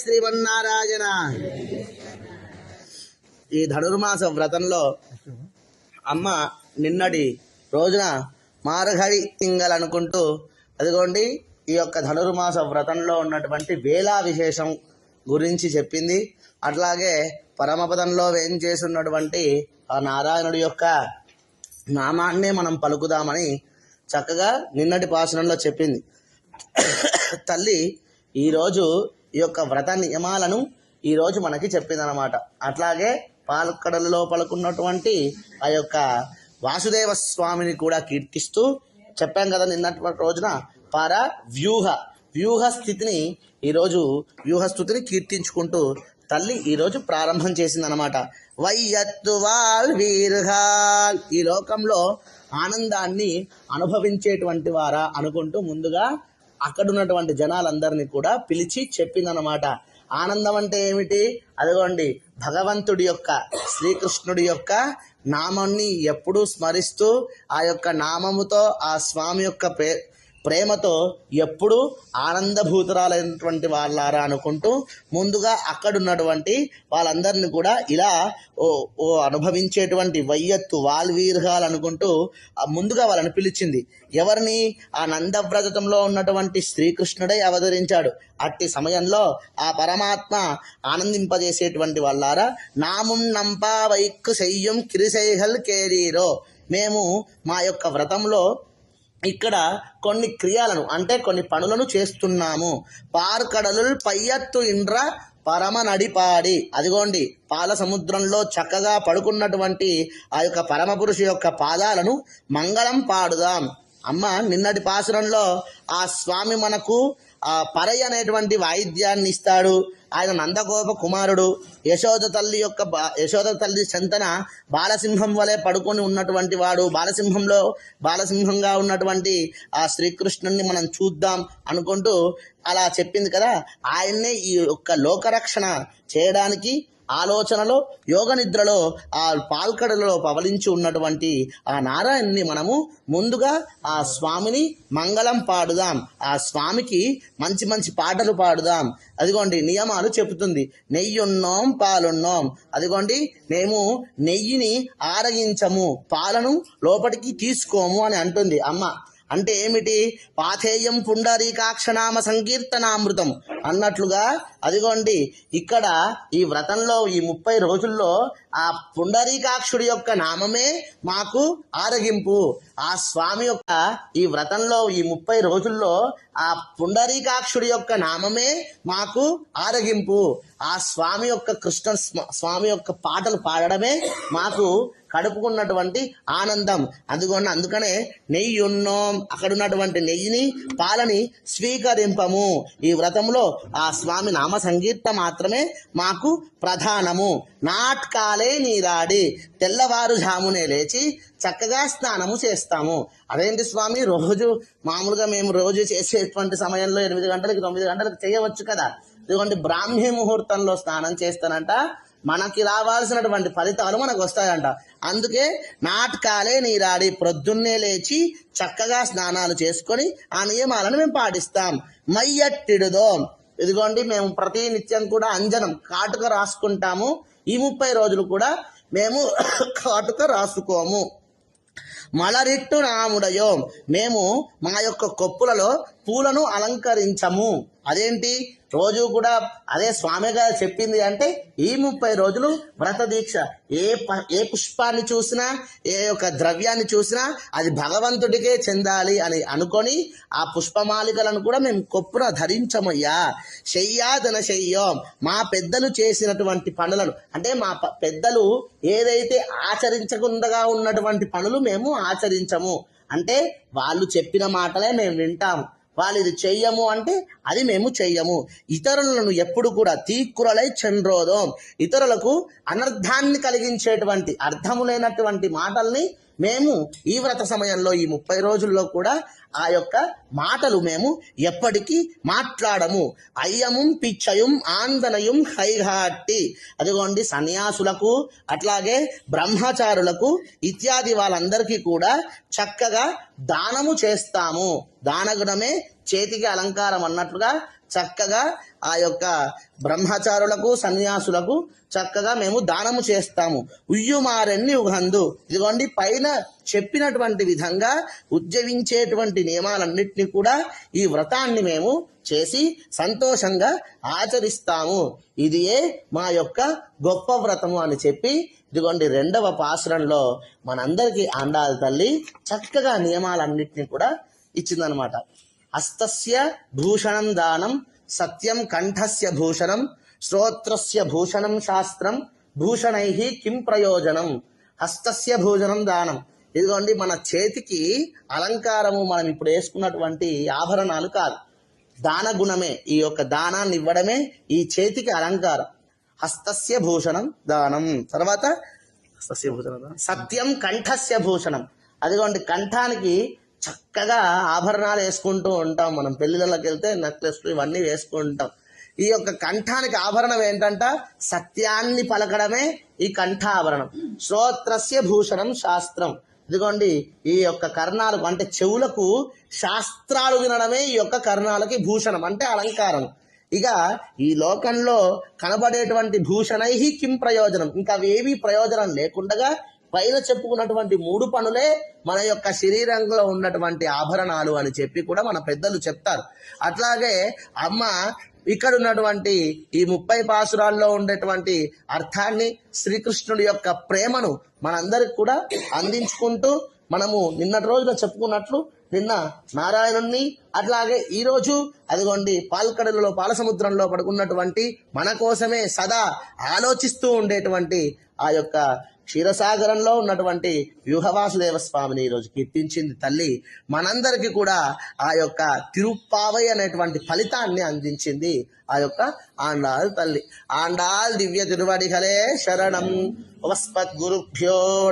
శ్రీమన్నారాయణ. ఈ ధనుర్మాస వ్రతంలో అమ్మ నిన్నటి రోజున మార్గడి తింగల్ అనుకుంటూ అదిగోండి ఈ యొక్క ధనుర్మాస వ్రతంలో ఉన్నటువంటి వేలా విశేషం గురించి చెప్పింది. అట్లాగే పరమపదంలో ఏం చేస్తున్నటువంటి ఆ నారాయణుడి యొక్క నామాన్నే మనం పలుకుదామని చక్కగా నిన్నటి పాసనంలో చెప్పింది. తల్లి ఈరోజు ఈ యొక్క వ్రత నియమాలను ఈరోజు మనకి చెప్పిందనమాట అట్లాగే పాలక్కడలలో పలుకున్నటువంటి ఆ యొక్క వాసుదేవ స్వామిని కూడా కీర్తిస్తూ చెప్పాం కదా నిన్నటువంటి రోజున పార వ్యూహ. వ్యూహ స్థితిని ఈరోజు వ్యూహస్థుతిని కీర్తించుకుంటూ తల్లి ఈరోజు ప్రారంభం చేసిందనమాట వయ్యత్తు వాల్ వీర్హాల్ ఈ లోకంలో ఆనందాన్ని అనుభవించేటువంటి వారా అనుకుంటూ ముందుగా అక్కడ ఉన్నటువంటి జనాలందరినీ కూడా పిలిచి చెప్పిందనమాట ఆనందం అంటే ఏమిటి? అదిగోండి భగవంతుడి యొక్క శ్రీకృష్ణుడి యొక్క నామాన్ని ఎప్పుడూ స్మరిస్తూ ఆ యొక్క నామముతో ఆ స్వామి యొక్క పే ప్రేమతో ఎప్పుడు ఆనందభూతురాలైనటువంటి వాళ్ళారా అనుకుంటూ ముందుగా అక్కడ ఉన్నటువంటి వాళ్ళందరినీ కూడా ఇలా ఓ ఓ అనుభవించేటువంటి వయ్యత్తు వాల్వీర్గాలు అనుకుంటూ ముందుగా వాళ్ళని పిలిచింది. ఎవరిని? ఆ నందవ్రతంలో ఉన్నటువంటి శ్రీకృష్ణుడే అవతరించాడు. అట్టి సమయంలో ఆ పరమాత్మ ఆనందింపజేసేటువంటి వాళ్ళారా? నాముం నంపా వైక్కు శయ్యం కిరిశైహల్ కేరీరో. మేము మా యొక్క వ్రతంలో ఇక్కడ కొన్ని క్రియలను అంటే కొన్ని పనులను చేస్తున్నాము. పార్కడలు పయ్యత్తు ఇండ్ర పరమ నడిపాడి. అదిగోండి పాల సముద్రంలో చక్కగా పడుకున్నటువంటి ఆ యొక్క పరమపురుషు యొక్క పాదాలను మంగళం పాడుదాం. అమ్మ నిన్నటి పాసురంలో ఆ స్వామి మనకు పరై అనేటువంటి వాయిద్యాన్ని ఇస్తాడు. ఆయన నందగోప కుమారుడు. యశోద తల్లి యొక్క యశోద తల్లి చెంతన బాలసింహం వలె పడుకొని ఉన్నటువంటి వాడు. బాలసింహంలో బాలసింహంగా ఉన్నటువంటి ఆ శ్రీకృష్ణుణ్ణి మనం చూద్దాం అనుకుంటూ అలా చెప్పింది కదా. ఆయన్నే ఈ యొక్క లోకరక్షణ చేయడానికి ఆలోచనలో యోగ నిద్రలో ఆ పాల్కడలలో పవలించి ఉన్నటువంటి ఆ నారాయణ్ని మనము ముందుగా ఆ స్వామిని మంగళం పాడుదాం. ఆ స్వామికి మంచి మంచి పాటలు పాడుదాం. అదిగోండి నియమాలు చెబుతుంది. నెయ్యున్నోం పాలున్నోం. అదిగోండి మేము నెయ్యిని ఆరగించము పాలను లోపలికి తీసుకోము అని అంటుంది. అమ్మ అంటే ఏమిటి? పాథేయం పుండరీకాక్షనామ సంకీర్తనామృతం అన్నట్లుగా అదిగోండి ఇక్కడ ఈ వ్రతంలో ఈ ముప్పై రోజుల్లో ఆ పుండరీకాక్షుడి యొక్క నామమే మాకు ఆరగింపు. ఆ స్వామి యొక్క ఈ వ్రతంలో ఈ ముప్పై రోజుల్లో ఆ పుండరీకాక్షుడి యొక్క నామమే మాకు ఆరగింపు. ఆ స్వామి యొక్క కృష్ణ స్వామి యొక్క పాటలు పాడడమే మాకు కడుపుకున్నటువంటి ఆనందం. అందుకని అందుకనే నెయ్యి ఉన్నోం అక్కడ ఉన్నటువంటి నెయ్యిని పాలని స్వీకరింపము. ఈ వ్రతంలో ఆ స్వామి నామ సంగీత మాత్రమే మాకు ప్రధానము. నాట్కాలే నీరాడి తెల్లవారుజామునే లేచి చక్కగా స్నానము చేస్తాము. అదేంటి స్వామి? రోజు మామూలుగా మేము రోజు చేసేటువంటి సమయంలో ఎనిమిది గంటలకి తొమ్మిది గంటలకు చేయవచ్చు కదా. ఇదిగోండి బ్రాహ్మీ ముహూర్తంలో స్నానం చేస్తానంట. మనకి రావాల్సినటువంటి ఫలితాలు మనకు వస్తాయంట. అందుకే నాటకాలే నీరాడి ప్రొద్దున్నే లేచి చక్కగా స్నానాలు చేసుకొని ఆ నియమాలను మేము పాటిస్తాం. మయ్యట్టిడుదో ఇదిగోండి మేము ప్రతి నిత్యం కూడా అంజనం కాటుక రాసుకుంటాము. ఈ ముప్పై రోజులు కూడా మేము కాటుక రాసుకోము. మలరిట్టు నాముడయో మేము మా యొక్క కొప్పులలో పూలను అలంకరించము. అదేంటి? రోజు కూడా అదే స్వామి గారు చెప్పింది అంటే ఈ ముప్పై రోజులు వ్రత దీక్ష. ఏ ప ఏ పుష్పాన్ని చూసినా ఏ యొక్క ద్రవ్యాన్ని చూసినా అది భగవంతుడికే చెందాలి అని అనుకొని ఆ పుష్పమాలికలను కూడా మేము కొప్పున ధరించమయ్యా. శయ్యాదన శయ్యం. మా పెద్దలు చేసినటువంటి పనులను. అంటే మా ప- పెద్దలు ఏదైతే ఆచరించకుండా ఉన్నటువంటి పనులు మేము ఆచరించము. అంటే వాళ్ళు చెప్పిన మాటలే మేము వింటాము. వాళ్ళు ఇది చెయ్యము అంటే అది మేము చెయ్యము. ఇతరులను ఎప్పుడు కూడా తీక్కురలై చండ్రోదం. ఇతరులకు అనర్థాన్ని కలిగించేటువంటి అర్థము లేనటువంటి మాటల్ని మేము ఈ వ్రత సమయంలో ఈ ముప్పై రోజుల్లో కూడా ఆ యొక్క మాటలు మేము ఎప్పటికీ మాట్లాడము. అయ్యముం పిచ్చయం ఆందనయం హైహాట్టి అదిగోండి సన్యాసులకు అట్లాగే బ్రహ్మచారులకు ఇత్యాది వాళ్ళందరికీ కూడా చక్కగా దానము చేస్తాము. దానగుణమే చేతికి అలంకారం అన్నట్లుగా చక్కగా ఆ యొక్క బ్రహ్మచారులకు సన్యాసులకు చక్కగా మేము దానము చేస్తాము. ఉయ్యుమారెన్ని ఉగందు. ఇదిగోండి పైన చెప్పినటువంటి విధంగా ఉద్యమించేటువంటి నియమాలన్నింటినీ కూడా ఈ వ్రతాన్ని మేము చేసి సంతోషంగా ఆచరిస్తాము. ఇదియే మా యొక్క గొప్ప వ్రతము అని చెప్పి ఇదిగోండి రెండవ పాసురంలో మనందరికీ ఆండాల తల్లి చక్కగా నియమాలన్నింటినీ కూడా ఇచ్చిందనమాట. హస్తస్య భూషణం దానం సత్యం కంఠస్య భూషణం శ్రోత్రస్య భూషణం శాస్త్రం భూషణై కిం ప్రయోజనం. హస్తస్య భూషణం దానం. ఇదిగోండి మన చేతికి అలంకారము మనం ఇప్పుడు వేసుకున్నటువంటి ఆభరణాలు కాదు. దాన గుణమే ఈ యొక్క దానాన్ని ఇవ్వడమే ఈ చేతికి అలంకారం. హస్తస్య భూషణం దానం. తర్వాత హస్తస్య భూషణం దానం. సత్యం కంఠస్య భూషణం. అదిగోండి కంఠానికి చక్కగా ఆభరణాలు వేసుకుంటూ ఉంటాం మనం. పెళ్ళిళ్ళకి వెళ్తే నెక్లెస్లు ఇవన్నీ వేసుకుంటాం. ఈ యొక్క కంఠానికి ఆభరణం ఏంటంట? సత్యాన్ని పలకడమే ఈ కంఠాభరణం. శ్రోత్రస్య భూషణం శాస్త్రం. ఇదిగోండి ఈ యొక్క కర్ణాలకు అంటే చెవులకు శాస్త్రాలు వినడమే ఈ యొక్క కర్ణాలకి భూషణం అంటే అలంకారం. ఇక ఈ లోకంలో కనబడేటువంటి భూషణై కిం ప్రయోజనం? ఇంకా అవేవి ప్రయోజనం లేకుండగా పైన చెప్పుకున్నటువంటి మూడు పనులే మన యొక్క శరీరంలో ఉన్నటువంటి ఆభరణాలు అని చెప్పి కూడా మన పెద్దలు చెప్తారు. అట్లాగే అమ్మ ఇక్కడ ఉన్నటువంటి ఈ ముప్పై పాసురాల్లో ఉండేటువంటి అర్థాన్ని శ్రీకృష్ణుడి యొక్క ప్రేమను మనందరికి కూడా అందించుకుంటూ మనము నిన్నటి రోజున చెప్పుకున్నట్లు నిన్న నారాయణుణ్ణి అట్లాగే ఈరోజు అదిగోండి పాల్కడలలో పాలసముద్రంలో పడుకున్నటువంటి మన కోసమే సదా ఆలోచిస్తూ ఉండేటువంటి ఆ యొక్క క్షీరసాగరంలో ఉన్నటువంటి వ్యూహవాసుదేవ స్వామిని ఈరోజు కీర్తించింది తల్లి. మనందరికీ కూడా ఆ యొక్క తిరుప్పావై అనేటువంటి ఫలితాన్ని అందించింది ఆ యొక్క ఆండాల్ తల్లి. ఆండాల్ దివ్య తిరువడిగలే శరణం. వస్పత్ గురుభ్యో